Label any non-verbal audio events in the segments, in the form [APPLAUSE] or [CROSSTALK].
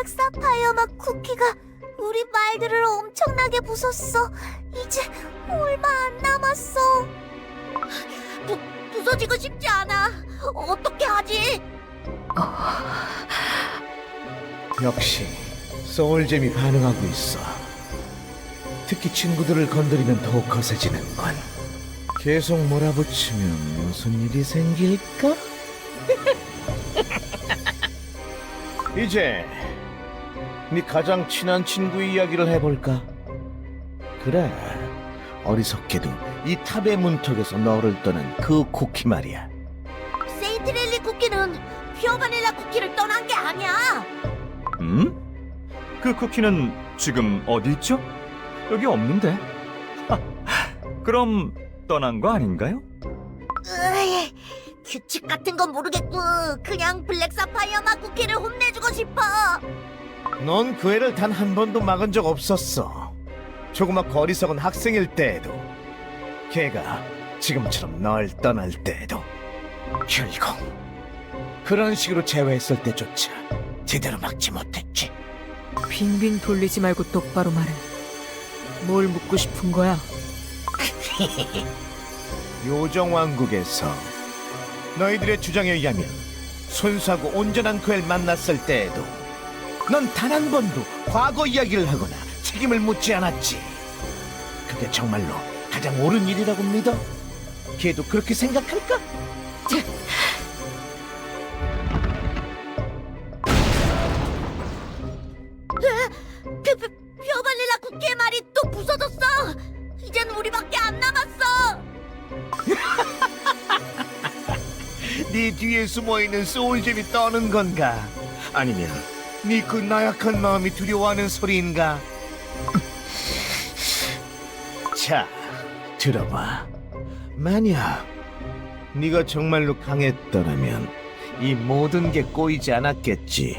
블랙 사파이어 맛 쿠키가 우리 말들을 엄청나게 부쉈어. 이제 얼마 안 남았어. 부, 부서지고 싶지 않아. 어떻게 하지? 역시 소울잼이 반응하고 있어. 특히 친구들을 건드리면 더욱 거세지는군. 계속 몰아붙이면 무슨 일이 생길까? [LAUGHS] 이제 네 가장 친한 친구의 이야기를 해볼까? 그래, 어리석게도 이 탑의 문턱에서 너를 떠난 그 쿠키 말이야. 세인트렐리 쿠키는 퓨어 바닐라 쿠키를 떠난 게 아니야. 음? 그 쿠키는 지금 어디 있죠? 여기 없는데. 하, 그럼 떠난 거 아닌가요? 으이, 규칙 같은 건 모르겠고 그냥 블랙 사파이어 맛 쿠키를 혼내주고 싶어. 넌 그 애를 단 한 번도 막은 적 없었어. 조그맣고 어리석은 학생일 때에도, 걔가 지금처럼 널 떠날 때에도, 결국 그런 식으로 제외했을 때조차 제대로 막지 못했지. 빙빙 돌리지 말고 똑바로 말해. 뭘 묻고 싶은 거야? [LAUGHS] 요정 왕국에서 너희들의 주장에 의하면 순수하고 온전한 그 애를 만났을 때에도 넌 단 한 번도 과거 이야기를 하거나 책임을 묻지 않았지. 그게 정말로 가장 옳은 일이라고 믿어? 걔도 그렇게 생각할까? 퓨, 퓨, 퓨어 바닐라 쿠키의 말이 또 부서졌어. 이젠 우리밖에 안 남았어. [LAUGHS] 네 뒤에 숨어 있는 소울잼이 떠는 건가? 아니면 네 그 나약한 마음이 두려워하는 소리인가? 자, 들어봐. 만약 네가 정말로 강했더라면 이 모든 게 꼬이지 않았겠지.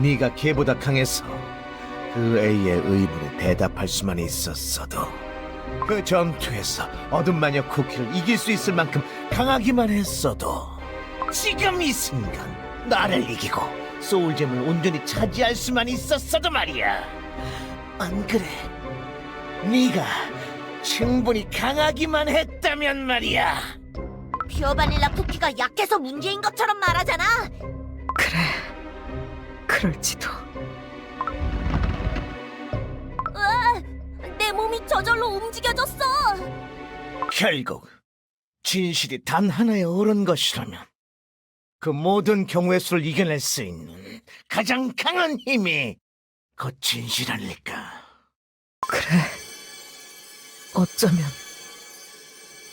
네가 걔보다 강해서 그 A의 의문에 대답할 수만 있었어도 그 전투에서 어둠 마녀 쿠키를 이길 수 있을 만큼 강하기만 했어도 지금 이 순간 나를 이기고 소울잼을 온전히 차지할 수만 있었어도 말이야 안 그래 네가 충분히 강하기만 했다면 말이야 퓨어 바닐라 쿠키가 약해서 문제인 것처럼 말하잖아. 그래. 그럴지도. 으아, 내 몸이 저절로 움직여졌어. 결국 진실이 단 하나에 옳은 것이라면 그 모든 경우의 수를 이겨낼 수 있는 가장 강한 힘이 그 진실 아닐까 그래. 어쩌면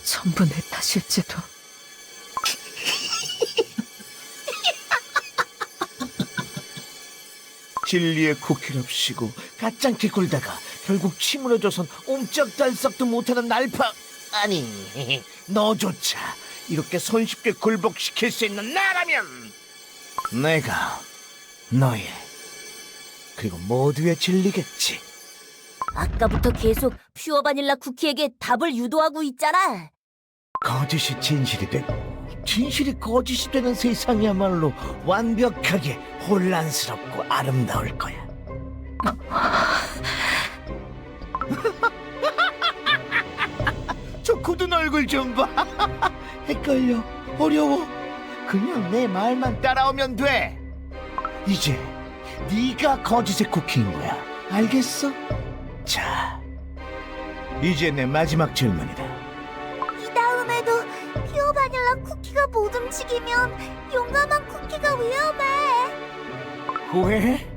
전부 내 탓일지도. [LAUGHS] 진리의 쿠키랍시고 가짱게 굴다가 결국 침울어져선 옴짝달싹도 못하는 날파 아니 너조차 이렇게 손쉽게 굴복시킬 수 있는 나라면 내가 너의 그리고 모두의 진리겠지 아까부터 계속 퓨어 바닐라 쿠키에게 답을 유도하고 있잖아. 거짓이 진실이 되고 진실이 거짓이 되는 세상이야말로 완벽하게 혼란스럽고 아름다울 거야 [LAUGHS] 굳은 얼굴 좀 봐. [LAUGHS] 헷갈려. 어려워. 그냥 내 말만 따라오면 돼. 이제 네가 거짓의 쿠키인 거야. 알겠어? 자, 이제 내 마지막 질문이다. 이 다음에도 퓨어 바닐라 쿠키가 못 움직이면 용감한 쿠키가 위험해. 후회해?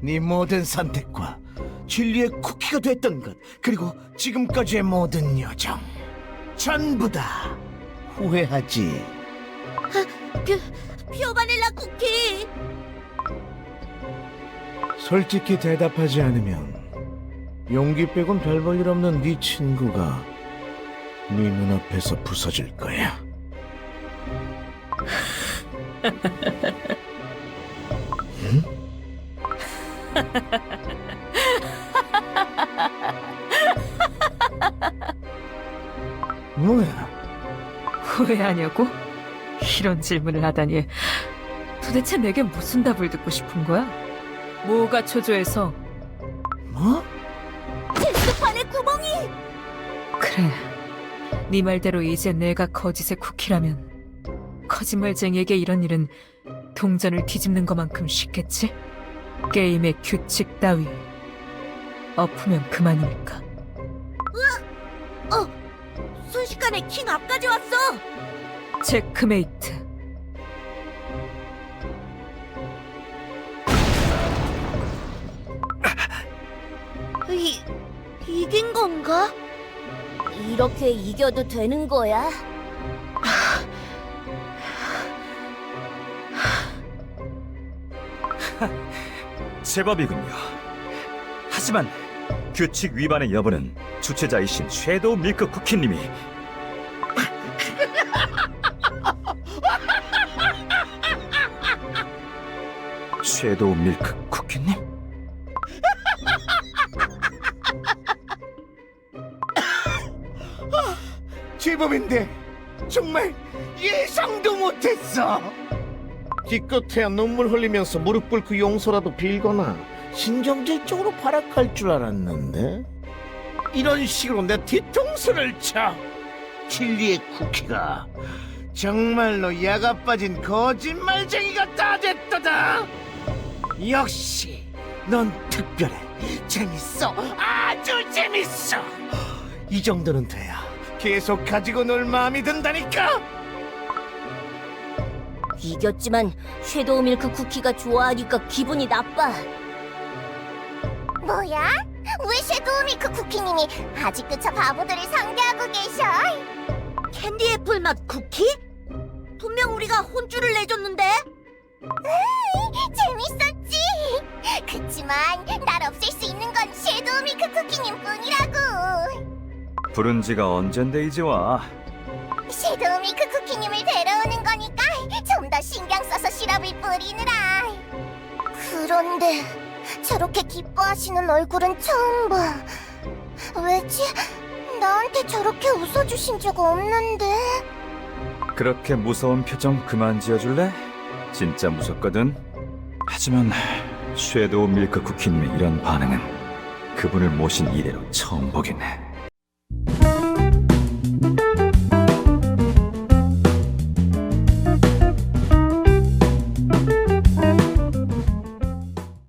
네 모든 선택과 진리의 쿠키가 됐던 것 그리고 지금까지의 모든 여정 전부 다 후회하지. 퓨, 퓨어 바닐라 쿠키. 솔직히 대답하지 않으면 용기 빼곤 별 볼 일 없는 네 친구가 네 눈앞에서 부서질 거야. [LAUGHS] 응? [LAUGHS] 뭐야? 후회하냐고? 이런 질문을 하다니. 도대체 내게 무슨 답을 듣고 싶은 거야? 뭐가 초조해서 뭐? 테스트판에 구멍이! 그래. 네 말대로 이제 내가 거짓의 쿠키라면 거짓말쟁이에게 이런 일은 동전을 뒤집는 것만큼 쉽겠지? 게임의 규칙 따위 엎으면 그만이니까. 어! 순식간에 킹 앞까지 왔어! 체크메이트. 이, 이긴 건가? 이렇게 이겨도 되는 거야? 제법이군요. 하지만 규칙 위반의 여부는 주최자이신 섀도우 밀크 쿠키님이 섀도우 밀크 쿠키님? 제법인데 정말 예상도 못했어. 기껏해야 눈물 흘리면서 무릎 꿇고 용서라도 빌거나 신경질적으로 발악할 줄 알았는데 이런 식으로 내 뒤통수를 쳐. 킬리의 쿠키가 정말로 야가 빠진 거짓말쟁이가 다 됐다다. 역시 넌 특별해. 재밌어. 아주 재밌어. 이 정도는 돼야 계속 가지고 놀 마음이 든다니까. 이겼지만 섀도우 밀크 쿠키가 좋아하니까 기분이 나빠. 뭐야? 왜 섀도우 밀크 쿠키님이 아직도 저 바보들을 상대하고 계셔? 캔디 애플 맛 쿠키? 분명 우리가 혼쭐을 내줬는데. 재밌었지. [LAUGHS] 그치만 날 없앨 수 있는 건 섀도우 밀크 쿠키님 뿐이라고. 부른 지가 언젠데 이제 와. 섀도우 밀크 쿠키님을 데려오는 거니까 좀 더 신경 써서 시럽을 뿌리느라. 그런데 저렇게 기뻐하시는 얼굴은 처음 봐. 왜지? 나한테 저렇게 웃어주신 적 없는데. 그렇게 무서운 표정 그만 지어줄래? 진짜 무섭거든. 하지만 섀도우 밀크 쿠키님의 이런 반응은 그분을 모신 이래로 처음 해.